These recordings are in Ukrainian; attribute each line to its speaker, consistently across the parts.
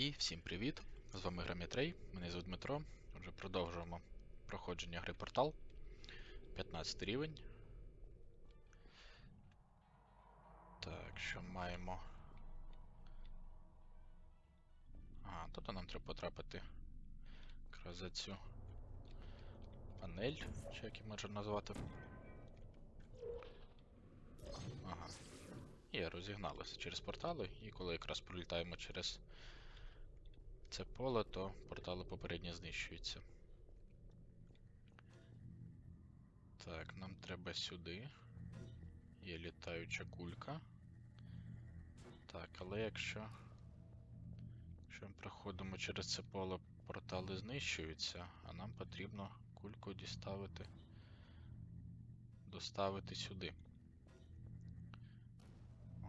Speaker 1: І всім привіт! З вами Грамітрей, мене звуть Дмитро. Вже продовжуємо проходження гри портал. 15 рівень. Так, що маємо? А, тобто нам треба потрапити якраз за цю панель, чи як її можна назвати. Ага. І розігналися через портали, і коли якраз пролітаємо через це поле, то портали попередньо знищуються. Так, нам треба сюди. Є літаюча кулька. Так, але якщо. Якщо ми проходимо через це поле, портали знищуються, а нам потрібно кульку діставити. Доставити сюди.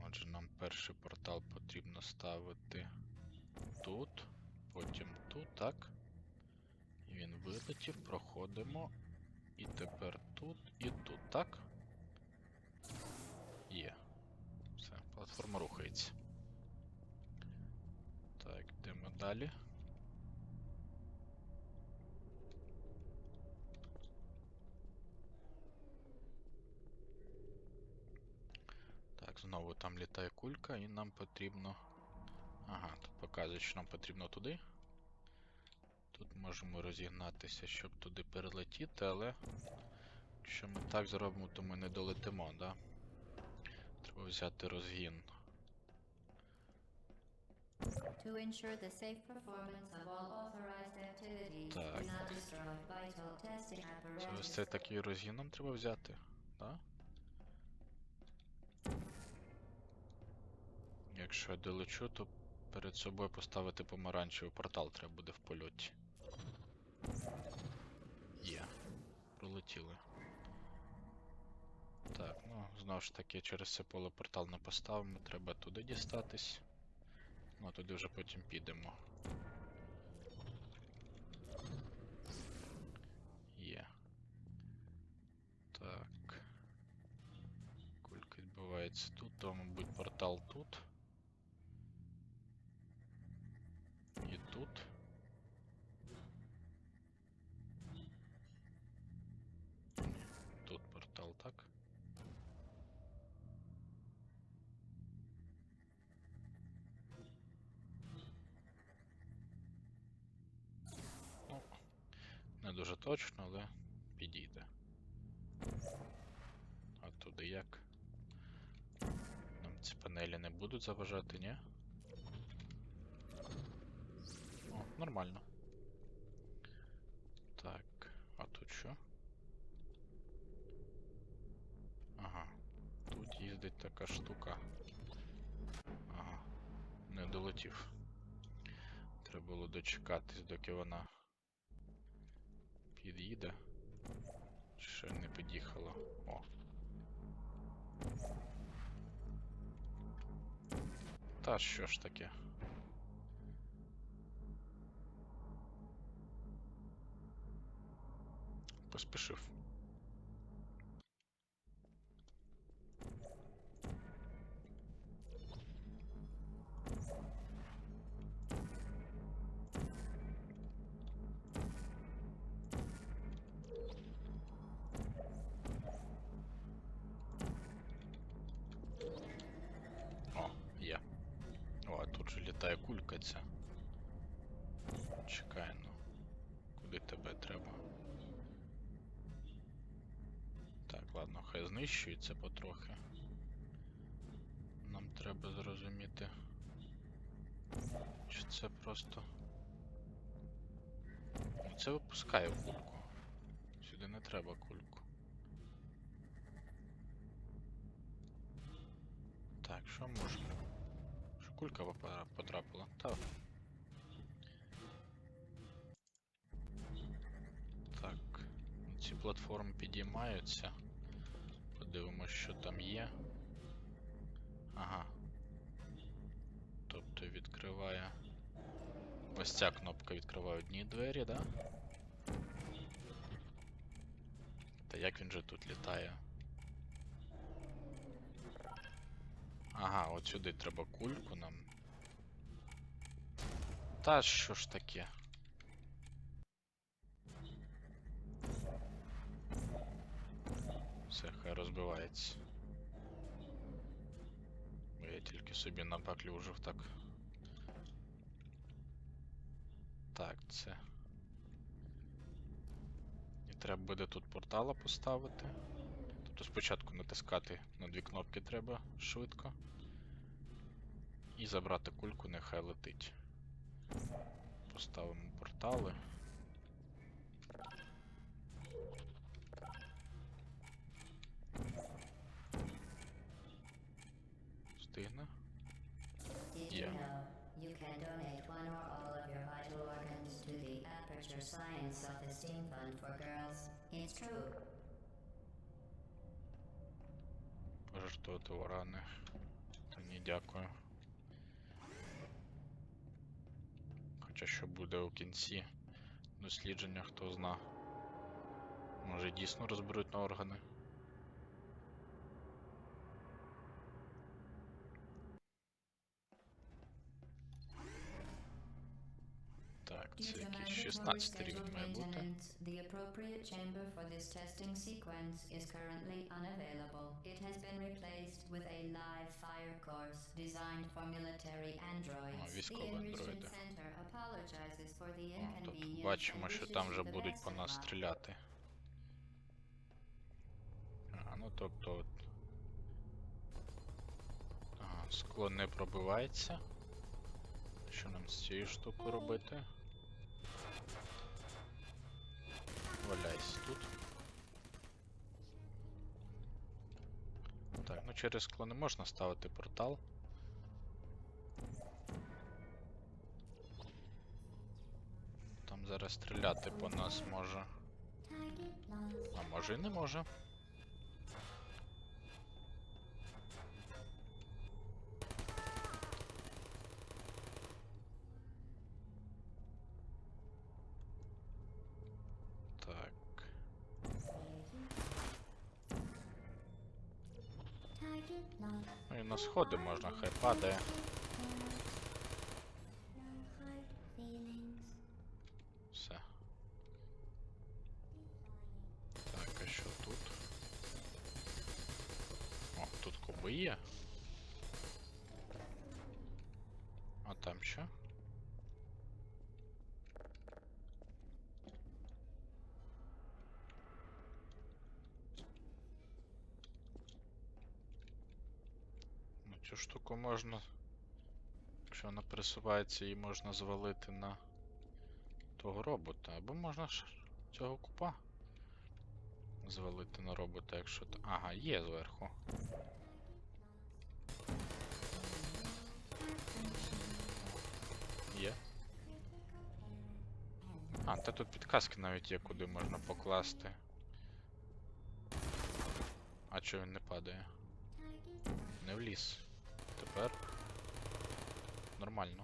Speaker 1: Отже, нам перший портал потрібно ставити тут, потім тут, так. І він вилетів, проходимо. І тепер тут і тут, так? Є. Все, платформа рухається. Так, йдемо далі. Так, знову там літає кулька, і нам потрібно. Ага, тут показує, що нам потрібно туди. Тут можемо розігнатися, щоб туди перелетіти, але якщо ми так зробимо, то ми не долетимо, да? Треба взяти розгін.
Speaker 2: To ensure the safe performance of all authorized activities,
Speaker 1: Так.
Speaker 2: do not destroy vital testing
Speaker 1: Це ось
Speaker 2: apparatus.
Speaker 1: цей такий розгін нам треба взяти, да? Якщо я долечу, то перед собою поставити помаранчевий портал треба буде в польоті. Є. Пролетіли. Так, ну, знову ж таки, через це поле портал не поставимо, треба туди дістатись. Ну, туди вже потім підемо. Є. Так. Кулька відбувається тут, то, мабуть, портал тут. І тут. Ні, Тут портал, так? Ну, не дуже точно, але підійде. А туди як? Нам ці панелі не будуть заважати, ні? О, нормально. Так, а тут що? Ага. Тут їздить така штука. Ага. Не долетів. Треба було дочекатись, доки вона під'їде. Ще не під'їхала. О. Та що ж таке? Поспішив. Літає кулька ця. Чекай, ну. Куди тебе треба? Так, ладно, хай знищується потрохи. Нам треба зрозуміти. Чи це просто. Ну, Це випускає кульку. Сюди не треба кульку. Так, що можемо? Кулька потрапила? Так. Так. Ці платформи підіймаються. Подивимось, що там є. Ага. Тобто відкриває. Ось ця кнопка відкриває одні двері, да? Та як він же тут літає? Ага, от сюди треба кульку нам. Та що ж таке? Все, хай розбивається. Бо я тільки собі набаклюжив так. Так, це. І треба буде тут портала поставити. Тобто спочатку натискати на дві кнопки треба швидко. І забрати кульку, нехай летить. Поставимо портали. Встигне?
Speaker 2: Did
Speaker 1: Yeah.
Speaker 2: you know you can donate one or all of your vital organs to the Aperture Science Self-Esteem Fund for Girls? It's true.
Speaker 1: Пожертвувати варани. Та ні, дякую. Хоча що буде у кінці дослідження, хто зна. Може дійсно розберуть на органи. Так,
Speaker 2: Due
Speaker 1: це
Speaker 2: to
Speaker 1: якийсь
Speaker 2: mandatory
Speaker 1: 16 рівень
Speaker 2: scheduled
Speaker 1: має бути.
Speaker 2: maintenance, the appropriate chamber for this testing sequence is currently unavailable. It has been replaced with a live fire course designed for military androids. The
Speaker 1: військові
Speaker 2: Enrichment
Speaker 1: андроїди.
Speaker 2: Center apologizes for the
Speaker 1: О, Тут
Speaker 2: inconvenience
Speaker 1: бачимо, що
Speaker 2: wishes
Speaker 1: там вже
Speaker 2: the
Speaker 1: будуть по нас
Speaker 2: luck.
Speaker 1: стріляти. А, ну тобто. от. Ага, скло не пробивається. Що нам з цією штукою робити? Валяйся тут. Так, ну через скло не можна ставити портал. Там зараз стріляти по нас може. А може і не може. Сходи можна, хай падає. Цю штуку можна. Якщо вона пересувається, її можна звалити на того робота. Або можна ж цього купа звалити на робота, якщо. Ага, є зверху. Є. А, та тут підказки навіть є, куди можна покласти. А чого він не падає? Не вліз. Тепер. Нормально.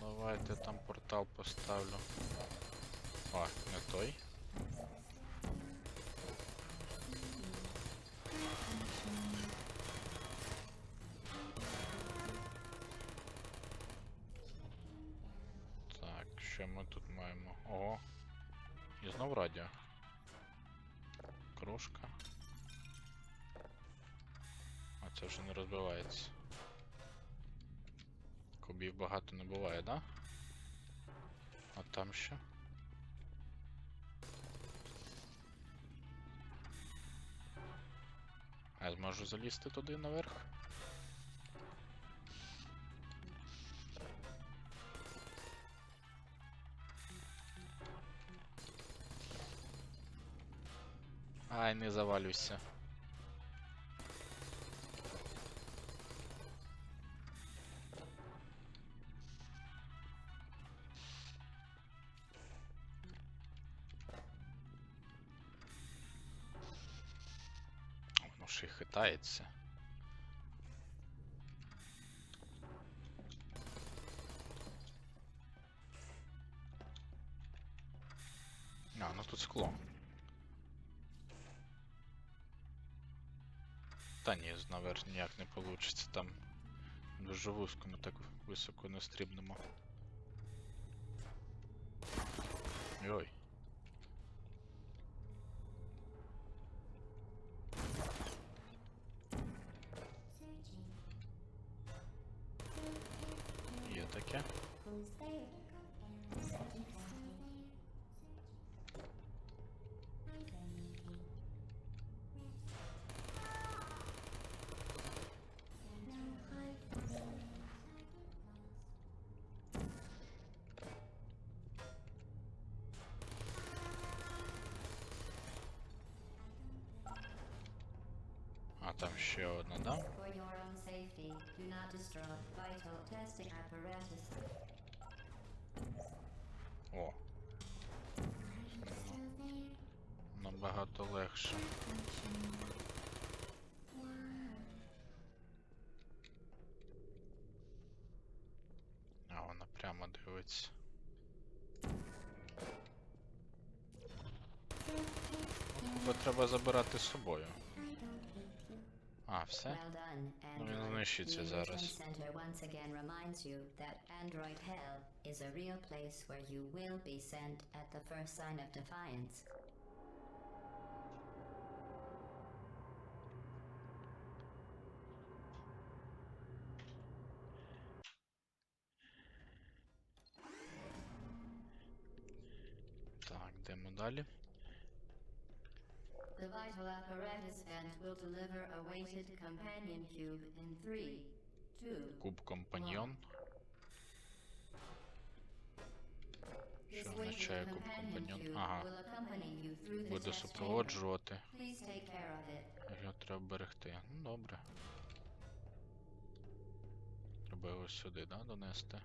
Speaker 1: Давайте там портал поставлю. А, не той. Це вже не розбивається. Кубів багато не буває, да? А там що? А я зможу залізти туди наверх? Ай, не завалюйся. Ще. А, ну тут скло. Та ні, наверх ніяк не вийде. Там дуже вузько, ми так високо не. Ой. А там ще одна, да?
Speaker 2: For your own safety, do not destroy vital testing apparatus.
Speaker 1: Набагато легше. А вона прямо дивиться. Бо треба забирати з собою. А, все? Ну, він знищиться зараз.
Speaker 2: Android Hell is a real place where you will be sent at the first sign of defiance.
Speaker 1: Так, йдемо далі.
Speaker 2: The vital apparatus vent will deliver a weighted companion cube in three, two.
Speaker 1: Куб компаньйон.
Speaker 2: This
Speaker 1: Що означає куб компаньйон?
Speaker 2: cube
Speaker 1: Ага. Буде супроводжувати. Його треба берегти. Ну добре. Треба його сюди, да, донести.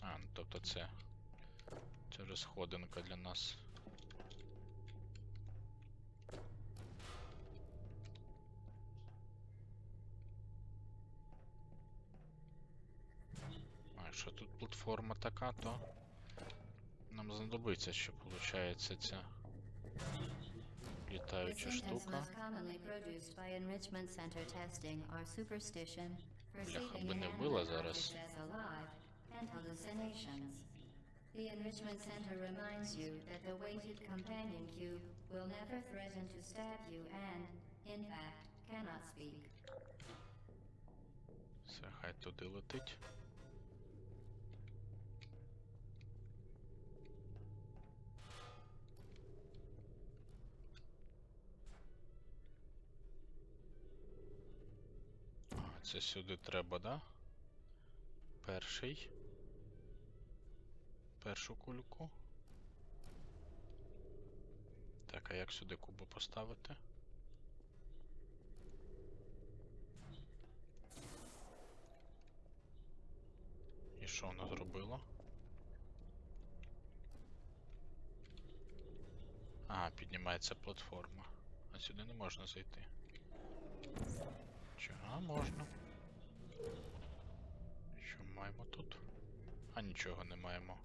Speaker 1: А, ну тобто це. Це вже сходинка для нас. А якщо тут платформа така, то нам знадобиться, що виходить ця літаюча штука.
Speaker 2: perceiving
Speaker 1: би не вбила зараз.
Speaker 2: The enrichment center reminds you that the weighted companion cube will never threaten to stab you and, in fact, cannot speak.
Speaker 1: Все, хай туди летить. Це сюди треба, да? Перший. Першу кульку. Так, а як сюди кубу поставити? І що вона зробила? А, піднімається платформа. А сюди не можна зайти. А, можна. Що маємо тут? А нічого не маємо.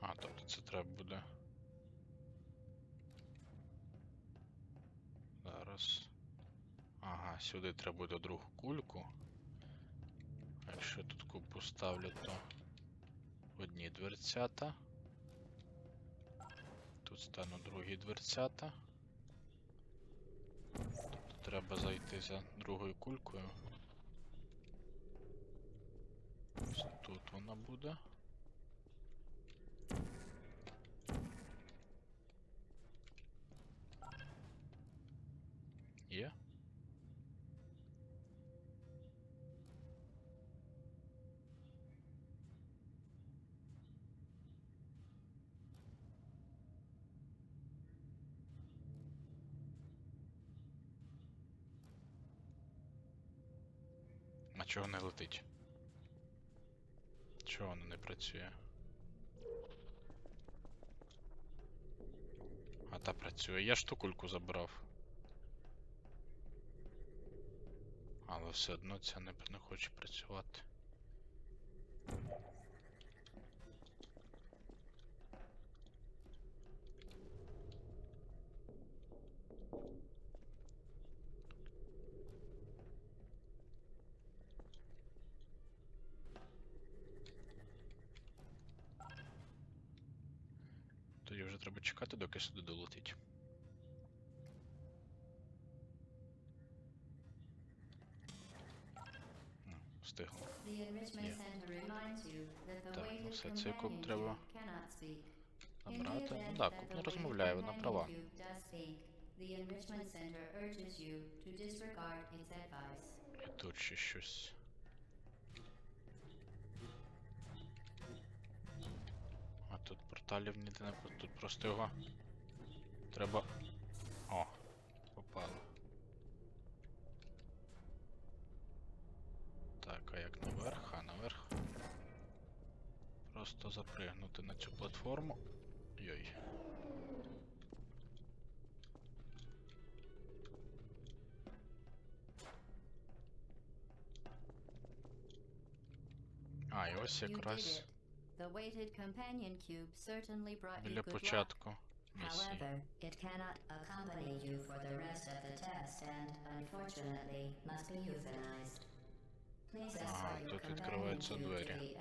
Speaker 1: А, тобто це треба буде. Зараз. Ага, сюди треба буде другу кульку. Якщо тут кубу ставлю, то одні дверцята. Тут стану другі дверцята. Тобто треба зайти за другою кулькою. Ось тут вона буде. Є? А чого не летить? Чого воно не працює? А та працює. Я ж ту кульку забрав. Але все одно ця не, не хоче працювати. Тоді вже треба чекати, доки сюди долетить. Ну, Встигло.
Speaker 2: The enrichment
Speaker 1: Yeah.
Speaker 2: center reminds you that the
Speaker 1: Так, ну все, цей куб треба набрати. Ну так, куб не розмовляє, вона права. І тут ще щось. А тут порталів ніде не тут просто його. Треба. О, попало. Так, а як наверх? А наверх. Просто запригнути на цю платформу. Йой. А, і ось якраз
Speaker 2: luck.
Speaker 1: початку.
Speaker 2: However, it cannot accompany you for the rest of the test and, unfortunately, must be euthanized. Your
Speaker 1: тут відкриваються двері.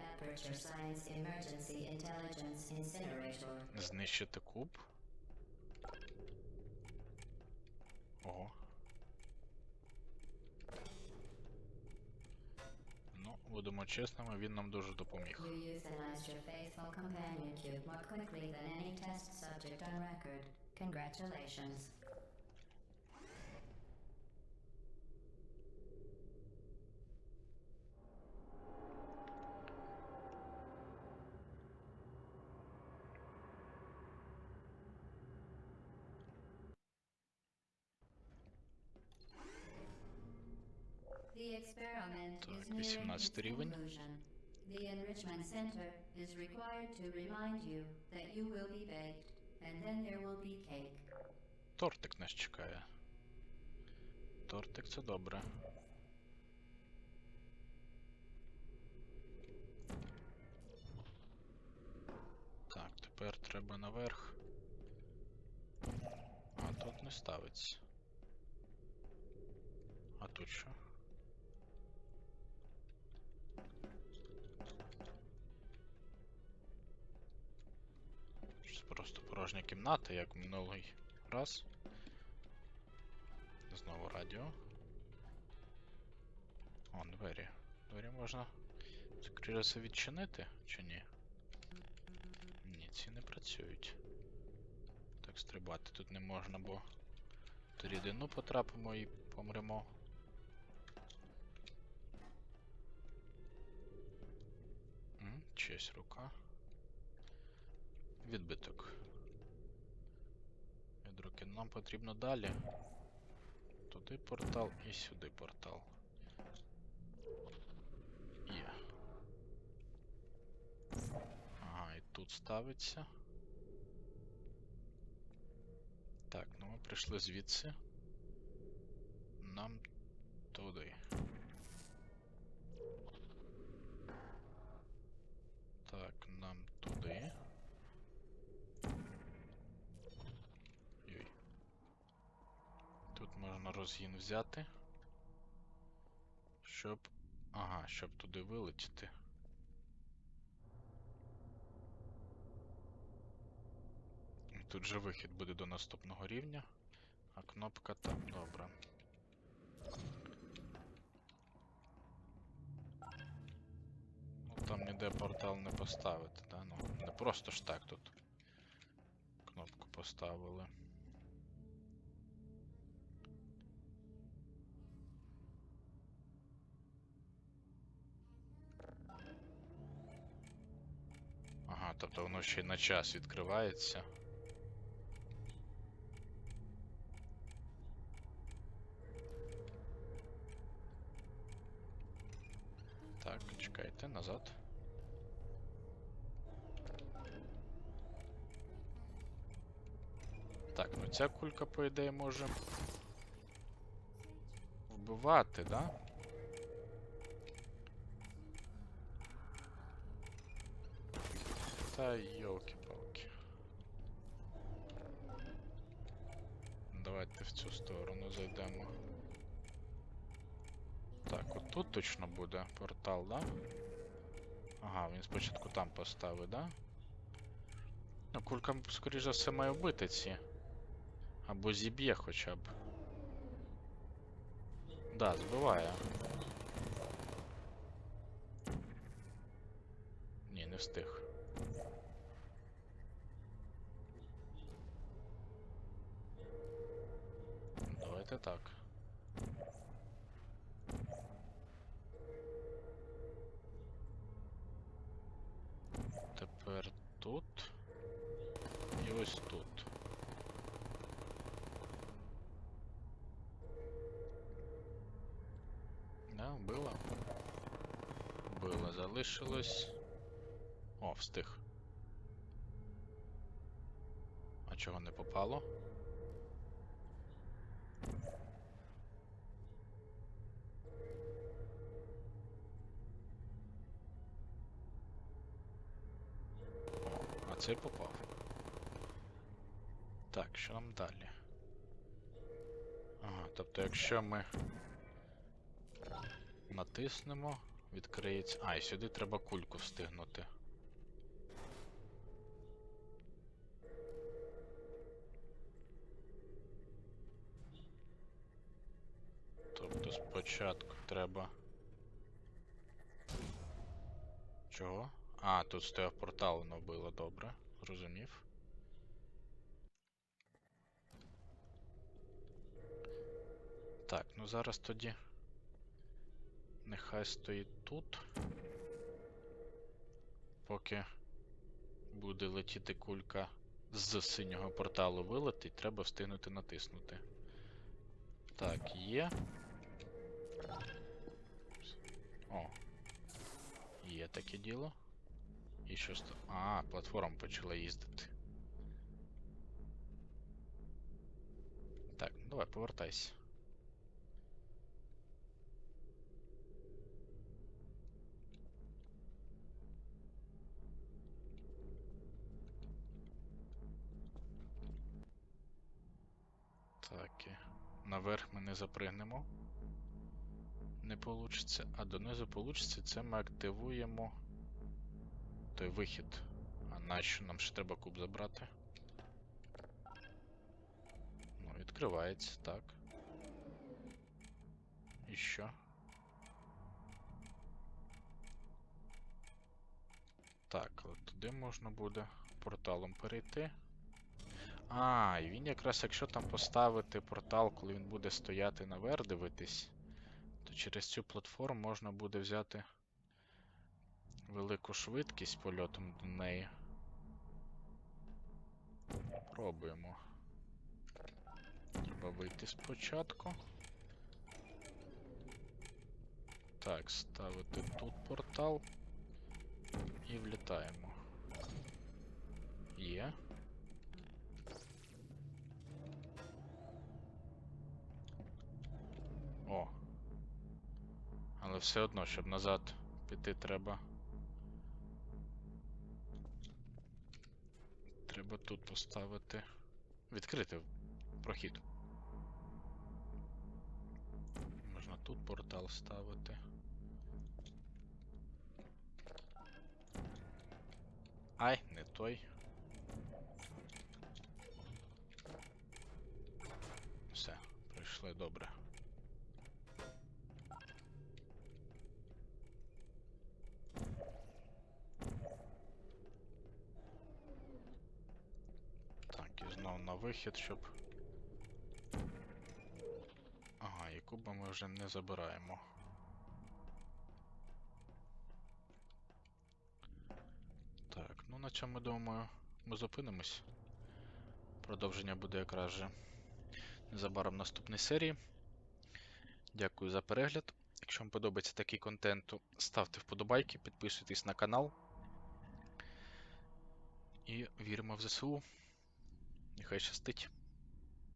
Speaker 1: Знищити куб. Ого. Ну, будемо чесними, він нам дуже допоміг.
Speaker 2: You euthanized your faithful companion cube more quickly than any test subject on record. Congratulations. The experiment
Speaker 1: Так,
Speaker 2: is nearing its
Speaker 1: 18 рівень.
Speaker 2: The enrichment center is required to remind you that you will be baked, and then there will be cake.
Speaker 1: Тортик нас чекає. Тортик це добре. Так, тепер треба наверх. А тут не ставиться. А тут що? Просто порожня кімната, як минулий раз. Знову радіо. О, двері. Двері можна, все, відчинити, чи ні? Ні, ці не працюють. Так, стрибати тут не можна, бо в рідину потрапимо і помремо. М, Чиясь рука. Відбиток. Від руки нам потрібно далі. Туди портал і сюди портал. Є. Ага, і тут ставиться. Так, ну ми прийшли звідси. Нам туди. Так, нам туди. Йой. Тут можна розгін взяти. Щоб. Ага, щоб туди вилетіти. І Тут же вихід буде до наступного рівня. А кнопка там, добре. Ну там ніде портал не поставити, да? Ну, не просто ж так тут. Кнопку поставили. Тобто воно ще й на час відкривається. Так, чекайте, назад. Так, ну ця кулька, по ідеї, може вбивати, да? Та йолки-палки. Давайте в цю сторону зайдемо. Так, от тут точно буде портал, да? Ага, він спочатку там поставить, да? Ну, кулька, скоріш за все, має вбити ці. Або зіб'є хоча б. Да, збиває. Ні, не встиг. Давайте так. Тепер тут. І ось тут. Да, було. Було, залишилось. О, встиг. А чого не попало? О, цей попав. Так, що нам далі? Ага, тобто, якщо ми натиснемо, відкриється. А, і сюди треба кульку встигнути. Тобто спочатку треба. Чого? А, тут стояв портал, воно було добре. Зрозумів. Так, ну зараз тоді. Нехай стоїть тут. Поки буде летіти кулька з синього порталу вилетить, треба встигнути натиснути. Так, є. О. Є таке діло. І що ста. А, платформа почала їздити. Так, давай, повертайся. Так, наверх ми не запригнемо. Не получиться, а донизу получиться, це ми активуємо той вихід. А нащо нам ще треба куб забрати? Ну, відкривається, так. І що? Так, але туди можна буде порталом перейти. А, і він якраз якщо там поставити портал, коли він буде стояти наверх дивитись, то через цю платформу можна буде взяти велику швидкість польотом до неї. Пробуємо. Треба вийти спочатку. Так, ставити тут портал. І влітаємо. Є. О. Але все одно, щоб назад піти треба. Треба тут поставити. Відкрити прохід. Можна тут портал ставити. Ай, не той. Все, прийшли добре. Так, і знов на вихід, щоб. Ага, і куба ми вже не забираємо. Так, ну на цьому думаю, ми зупинимось. Продовження буде якраз же незабаром в наступній серії. Дякую за перегляд. Якщо вам подобається такий контент, ставте вподобайки, підписуйтесь на канал. І віримо в ЗСУ. Нехай щастить.